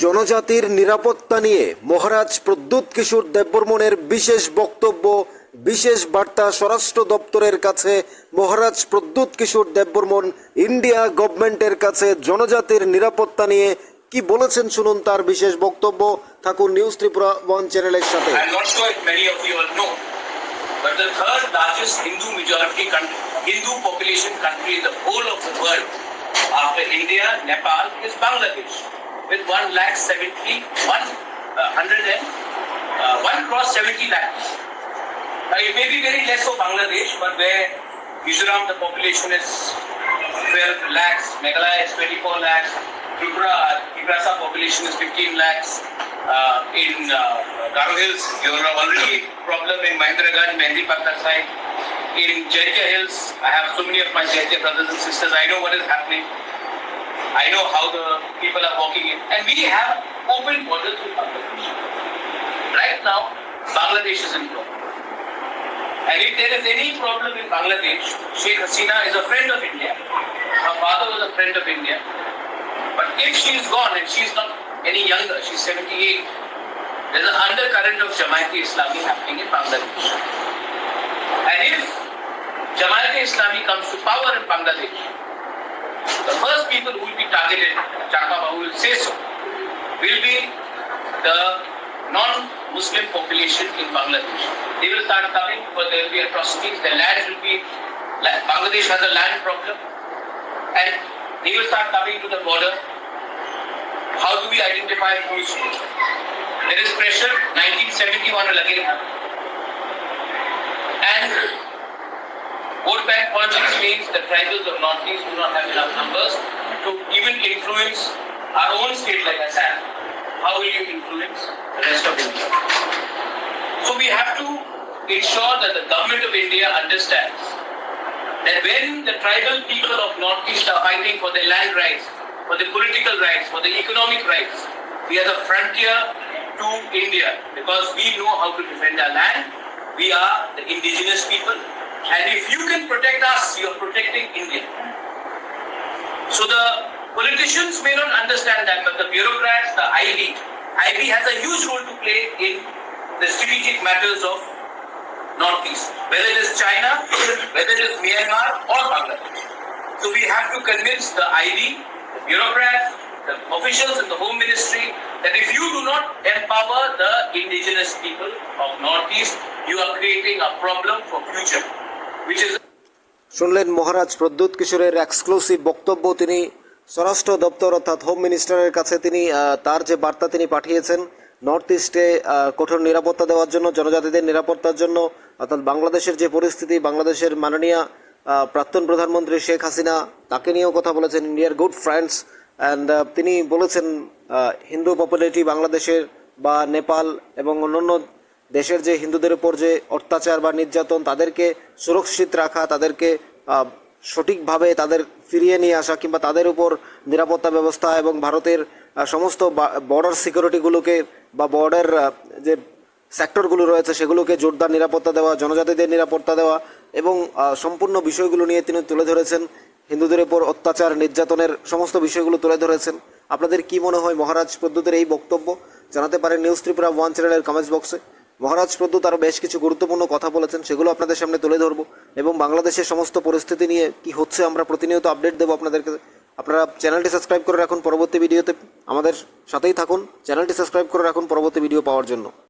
জনজাতির নিরাপত্তা নিয়ে মহারাজ প্রদ্যুৎ কিশোর দেববর্মনের বিশেষ বক্তব্য বিশেষ বার্তা স্বরাষ্ট্র দপ্তরের কাছে মহারাজ প্রদ্যুৎ কিশোর দেববর্মন ইন্ডিয়া গভর্নমেন্টের কাছে জনজাতির নিরাপত্তা নিয়ে কি বলেছেন শুনুন তার বিশেষ বক্তব্য। থাকুন নিউজ ত্রিপুরা ওয়ান চ্যানেলের সাথে। But the third largest Hindu majority country, Hindu population country in the whole of the world after India, Nepal is Bangladesh. With 1 lakh 70, 1, uh, 100 and, uh, 1 cross 70 lakhs. Uh, it may be very less for Bangladesh, but where Mizoram the population is 12 lakhs, Meghalaya is 24 lakhs, Tripura, Tigrasa population is 15 lakhs. Uh, in uh, Garo Hills, you are already problem in Mahendraganj, Mehndi Patna side. In Jaitya Hills, I have so many of my Jaitya brothers and sisters. I know what is happening. I know how the people are walking in. And we have open borders with Bangladesh. Right now, Bangladesh is in trouble. And if there is any problem in Bangladesh, Sheikh Hasina is a friend of India. Her father was a friend of India. But if she is gone and she is not any younger, she's 78, there's an undercurrent of Jamaat e Islami happening in Bangladesh. And if Jamaat e Islami comes to power in Bangladesh, the first people who will be targeted, Chakaba who will say so, will be the non-Muslim population in Bangladesh. They will start coming because there will be atrocities. The land will be, Bangladesh has a land problem, and they will start coming to the border. How do we identify who is who? There is pressure. 1971 will again happen. And bank politics means the tribals of Northeast do not have enough numbers to even influence our own state like Assam. How will you influence the rest of India? So we have to ensure that the government of India understands that when the tribal people of Northeast are fighting for their land rights, for the political rights, for the economic rights, we are the frontier to India because we know how to defend our land. We are the indigenous people. And if you can protect us, you are protecting India. So the politicians may not understand that, but the bureaucrats, the IB, IB has a huge role to play in the strategic matters of Northeast, whether it is China, whether it is Myanmar or Bangladesh. So we have to convince the IB, the bureaucrats, the officials in the Home Ministry that if you do not empower the indigenous people of Northeast, you are creating a problem for future, শুনলেন মহারাজ প্রদ্যুৎ কিশোরের exclusive বক্তব্য। তিনি স্বরাষ্ট্র দপ্তর অর্থাৎ home মিনিস্টারের কাছে তিনি তার যে বার্তা তিনি পাঠিয়েছেন নর্থ ইস্টে কঠোর নিরাপত্তা দেওয়ার জন্য, জনজাতিদের নিরাপত্তার জন্য, অর্থাৎ বাংলাদেশের যে পরিস্থিতি, বাংলাদেশের মাননীয় প্রাক্তন প্রধানমন্ত্রী শেখ হাসিনা, তাকে নিয়েও কথা বলেছেন ইন্ডিয়ার গুড ফ্রেন্ডস অ্যান্ড তিনি বলেছেন হিন্দু পপুলেটি বাংলাদেশের বা নেপাল এবং অন্যান্য দেশের যে হিন্দুদের উপর যে অত্যাচার বা নির্যাতন, তাদেরকে সুরক্ষিত রাখা, তাদেরকে সঠিকভাবে তাদের ফিরিয়ে নিয়ে আসা কিংবা তাদের উপর নিরাপত্তা ব্যবস্থা এবং ভারতের সমস্ত বর্ডার সিকিউরিটিগুলোকে বা বর্ডার যে সেক্টরগুলো রয়েছে সেগুলোকে জোরদার নিরাপত্তা দেওয়া, জনজাতিদের নিরাপত্তা দেওয়া এবং সম্পূর্ণ বিষয়গুলো নিয়ে তিনি তুলে ধরেছেন। হিন্দুদের উপর অত্যাচার, নির্যাতনের সমস্ত বিষয়গুলো তুলে ধরেছেন। আপনাদের কি মনে হয় মহারাজ প্রদ্যুতের এই বক্তব্য? জানাতে পারেন নিউজ ত্রিপুরা ওয়ান চ্যানেলের কমেন্টস বক্সে মহারাজ প্রদ্যুৎ আরও বেশ কিছু গুরুত্বপূর্ণ কথা বলেছেন, সেগুলো আপনাদের সামনে তুলে ধরব। এবং বাংলাদেশের সমস্ত পরিস্থিতি নিয়ে কি হচ্ছে আমরা প্রতিনিয়ত আপডেট দেবো আপনাদেরকে। আপনারা চ্যানেলটি সাবস্ক্রাইব করে রাখুন পরবর্তী ভিডিওতে আমাদের সাথেই থাকুন চ্যানেলটি সাবস্ক্রাইব করে রাখুন পরবর্তী ভিডিও পাওয়ার জন্য।